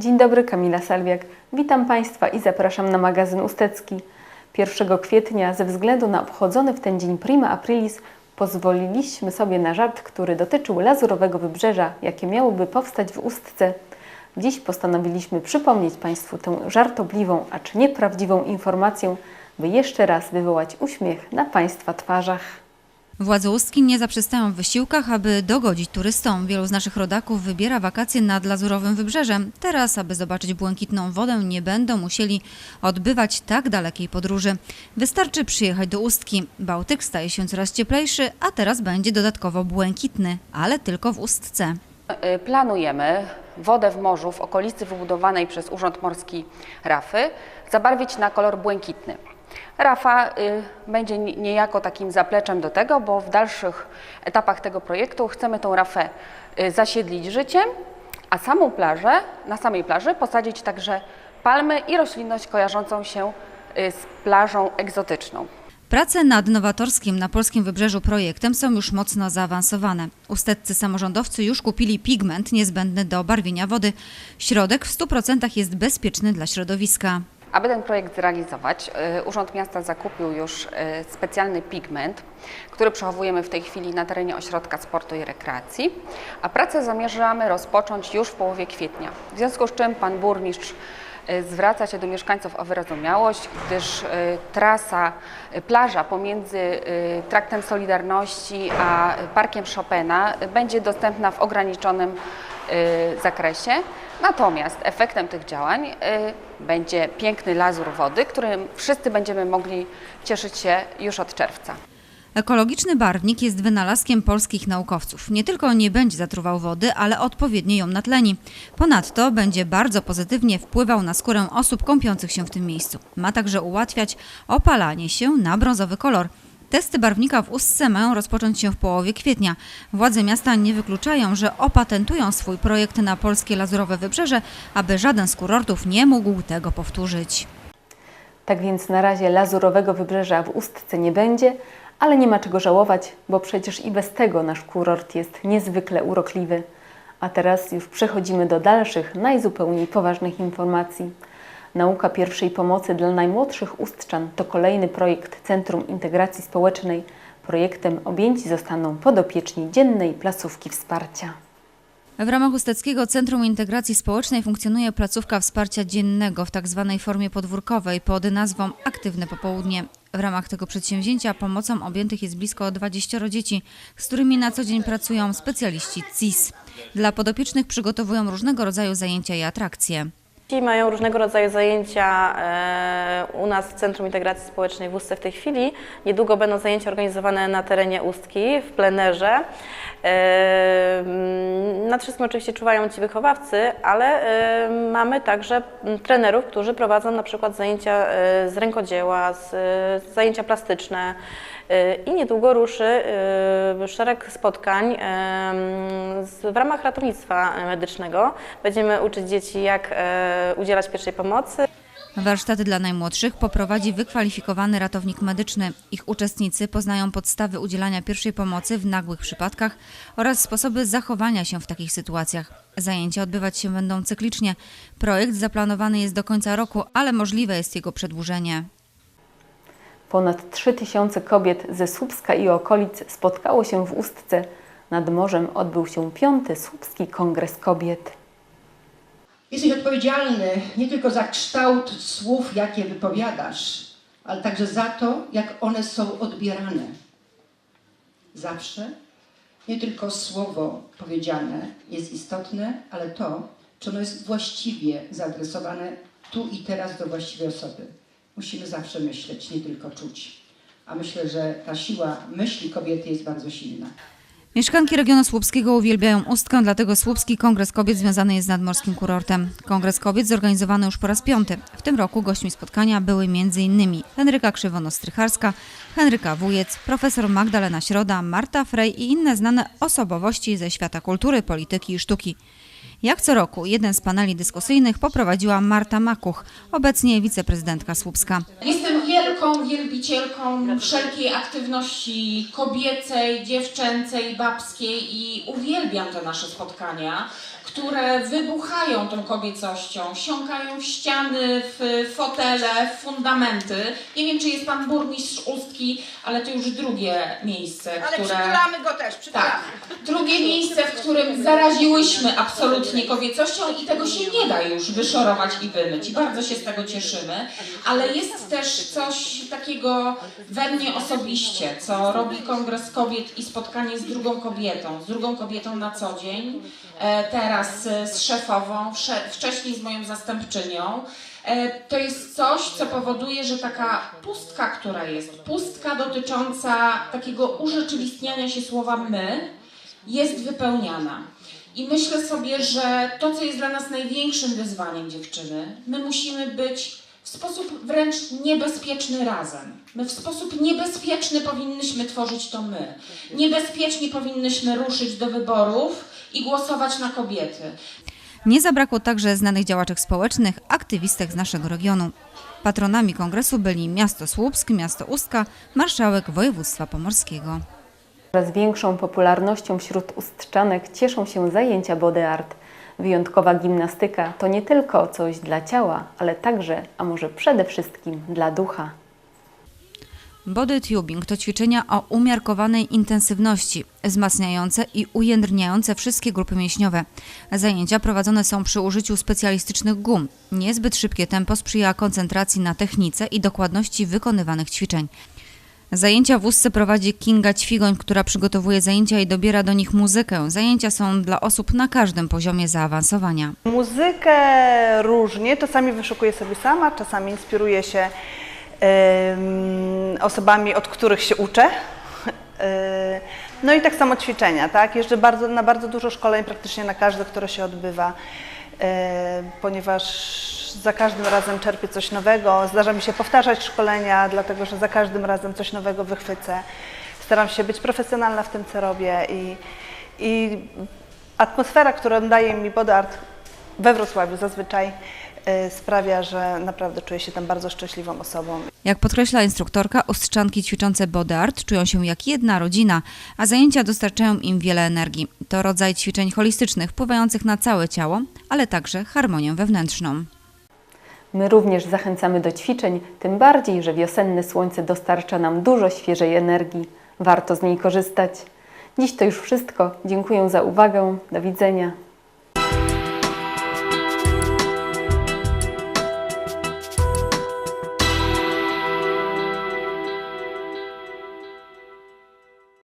Dzień dobry, Kamila Salwiak. Witam Państwa i zapraszam na magazyn Ustecki. 1 kwietnia, ze względu na obchodzony w ten dzień Prima Aprilis, pozwoliliśmy sobie na żart, który dotyczył lazurowego wybrzeża, jakie miałoby powstać w Ustce. Dziś postanowiliśmy przypomnieć Państwu tę żartobliwą, acz nieprawdziwą informację, by jeszcze raz wywołać uśmiech na Państwa twarzach. Władze Ustki nie zaprzestają w wysiłkach, aby dogodzić turystom. Wielu z naszych rodaków wybiera wakacje nad Lazurowym Wybrzeżem. Teraz, aby zobaczyć błękitną wodę, nie będą musieli odbywać tak dalekiej podróży. Wystarczy przyjechać do Ustki. Bałtyk staje się coraz cieplejszy, a teraz będzie dodatkowo błękitny, ale tylko w Ustce. Y, Planujemy wodę w morzu w okolicy wybudowanej przez Urząd Morski Rafy zabarwić na kolor błękitny. Rafa y, będzie ni- niejako takim zapleczem do tego, bo w dalszych etapach tego projektu chcemy tą rafę y, zasiedlić życiem, a samą plażę, na samej plaży posadzić także palmy i roślinność kojarzącą się y, z plażą egzotyczną. Prace nad nowatorskim na polskim wybrzeżu projektem są już mocno zaawansowane. Usteccy samorządowcy już kupili pigment niezbędny do barwienia wody. Środek w 100% jest bezpieczny dla środowiska. Aby ten projekt zrealizować, y, Urząd Miasta zakupił już y, specjalny pigment, który przechowujemy w tej chwili na terenie Ośrodka Sportu i Rekreacji, a pracę zamierzamy rozpocząć już w połowie kwietnia. W związku z czym pan burmistrz y, zwraca się do mieszkańców o wyrozumiałość, gdyż trasa, plaża pomiędzy Traktem Solidarności a Parkiem Chopina będzie dostępna w ograniczonym zakresie. Natomiast efektem tych działań y, będzie piękny lazur wody, którym wszyscy będziemy mogli cieszyć się już od czerwca. Ekologiczny barwnik jest wynalazkiem polskich naukowców. Nie tylko nie będzie zatruwał wody, ale odpowiednio ją natleni. Ponadto będzie bardzo pozytywnie wpływał na skórę osób kąpiących się w tym miejscu. Ma także ułatwiać opalanie się na brązowy kolor. Testy barwnika w Ustce mają rozpocząć się w połowie kwietnia. Władze miasta nie wykluczają, że opatentują swój projekt na polskie lazurowe wybrzeże, aby żaden z kurortów nie mógł tego powtórzyć. Tak więc na razie lazurowego wybrzeża w Ustce nie będzie, ale nie ma czego żałować, bo przecież i bez tego nasz kurort jest niezwykle urokliwy. A teraz już przechodzimy do dalszych, najzupełniej poważnych informacji. Nauka pierwszej pomocy dla najmłodszych Ustczan to kolejny projekt Centrum Integracji Społecznej. Projektem objęci zostaną podopieczni dziennej placówki wsparcia. W ramach Usteckiego Centrum Integracji Społecznej funkcjonuje placówka wsparcia dziennego w tzw. formie podwórkowej pod nazwą Aktywne Popołudnie. W ramach tego przedsięwzięcia pomocą objętych jest blisko 20 dzieci, z którymi na co dzień pracują specjaliści CIS. Dla podopiecznych przygotowują różnego rodzaju zajęcia i atrakcje. Dzieci mają różnego rodzaju zajęcia e, u nas w Centrum Integracji Społecznej w Ustce w tej chwili. Niedługo będą zajęcia organizowane na terenie Ustki, w plenerze. E, Nad wszystkim oczywiście czuwają ci wychowawcy, ale e, mamy także trenerów, którzy prowadzą na przykład zajęcia z rękodzieła, zajęcia plastyczne. I niedługo ruszy szereg spotkań w ramach ratownictwa medycznego. Będziemy uczyć dzieci, jak udzielać pierwszej pomocy. Warsztaty dla najmłodszych poprowadzi wykwalifikowany ratownik medyczny. Ich uczestnicy poznają podstawy udzielania pierwszej pomocy w nagłych przypadkach oraz sposoby zachowania się w takich sytuacjach. Zajęcia odbywać się będą cyklicznie. Projekt zaplanowany jest do końca roku, ale możliwe jest jego przedłużenie. Ponad 3000 kobiet ze Słupska i okolic spotkało się w Ustce. Nad morzem odbył się piąty Słupski Kongres Kobiet. Jesteś odpowiedzialny nie tylko za kształt słów, jakie wypowiadasz, ale także za to, jak one są odbierane. Zawsze nie tylko słowo powiedziane jest istotne, ale to, czy ono jest właściwie zaadresowane tu i teraz do właściwej osoby. Musimy zawsze myśleć, nie tylko czuć. A myślę, że ta siła myśli kobiety jest bardzo silna. Mieszkanki regionu słupskiego uwielbiają Ustkę, dlatego Słupski Kongres Kobiet związany jest z nadmorskim kurortem. Kongres Kobiet zorganizowany już po raz piąty. W tym roku gośćmi spotkania były m.in. Henryka Krzywonos-Strycharska, Henryka Wujec, profesor Magdalena Środa, Marta Frej i inne znane osobowości ze świata kultury, polityki i sztuki. Jak co roku, jeden z paneli dyskusyjnych poprowadziła Marta Makuch, obecnie wiceprezydentka Słupska. Jestem wielką wielbicielką wszelkiej aktywności kobiecej, dziewczęcej, babskiej i uwielbiam te nasze spotkania, które wybuchają tą kobiecością, wsiąkają w ściany, w fotele, w fundamenty. Nie wiem, czy jest pan burmistrz Ustki, ale to już drugie miejsce, Ale które... przytulamy go też, przytulamy. Tak. Drugie miejsce, w którym zaraziłyśmy absolutnie kobiecością i tego się nie da już wyszorować i wymyć. I bardzo się z tego cieszymy. Ale jest też coś takiego we mnie osobiście, co robi Kongres Kobiet i spotkanie z drugą kobietą, z drugą kobietą na co dzień, e, teraz z szefową, wcześniej z moją zastępczynią. E, To jest coś, co powoduje, że taka pustka, która jest, pustka dotycząca takiego urzeczywistniania się słowa my, jest wypełniana. I myślę sobie, że to, co jest dla nas największym wyzwaniem, dziewczyny, my musimy być w sposób wręcz niebezpieczny razem. My w sposób niebezpieczny powinnyśmy tworzyć to my. Niebezpiecznie powinnyśmy ruszyć do wyborów i głosować na kobiety. Nie zabrakło także znanych działaczek społecznych, aktywistek z naszego regionu. Patronami kongresu byli miasto Słupsk, miasto Ustka, marszałek województwa pomorskiego. Coraz większą popularnością wśród ustczanek cieszą się zajęcia body art. Wyjątkowa gimnastyka to nie tylko coś dla ciała, ale także, a może przede wszystkim dla ducha. Body tubing to ćwiczenia o umiarkowanej intensywności, wzmacniające i ujędrniające wszystkie grupy mięśniowe. Zajęcia prowadzone są przy użyciu specjalistycznych gum. Niezbyt szybkie tempo sprzyja koncentracji na technice i dokładności wykonywanych ćwiczeń. Zajęcia w Ustce prowadzi Kinga Ćwigoń, która przygotowuje zajęcia i dobiera do nich muzykę. Zajęcia są dla osób na każdym poziomie zaawansowania. Muzykę różnie, czasami wyszukuję sobie sama, czasami inspiruję się em, osobami, od których się uczę. E, No i tak samo ćwiczenia, tak? Jeżdżę bardzo, na bardzo dużo szkoleń, praktycznie na każde, które się odbywa, e, ponieważ za każdym razem czerpię coś nowego. Zdarza mi się powtarzać szkolenia, dlatego że za każdym razem coś nowego wychwycę. Staram się być profesjonalna w tym, co robię i, i atmosfera, którą daje mi body art we Wrocławiu zazwyczaj y, sprawia, że naprawdę czuję się tam bardzo szczęśliwą osobą. Jak podkreśla instruktorka, ostrzanki ćwiczące body art czują się jak jedna rodzina, a zajęcia dostarczają im wiele energii. To rodzaj ćwiczeń holistycznych wpływających na całe ciało, ale także harmonię wewnętrzną. My również zachęcamy do ćwiczeń, tym bardziej, że wiosenne słońce dostarcza nam dużo świeżej energii. Warto z niej korzystać. Dziś to już wszystko. Dziękuję za uwagę. Do widzenia.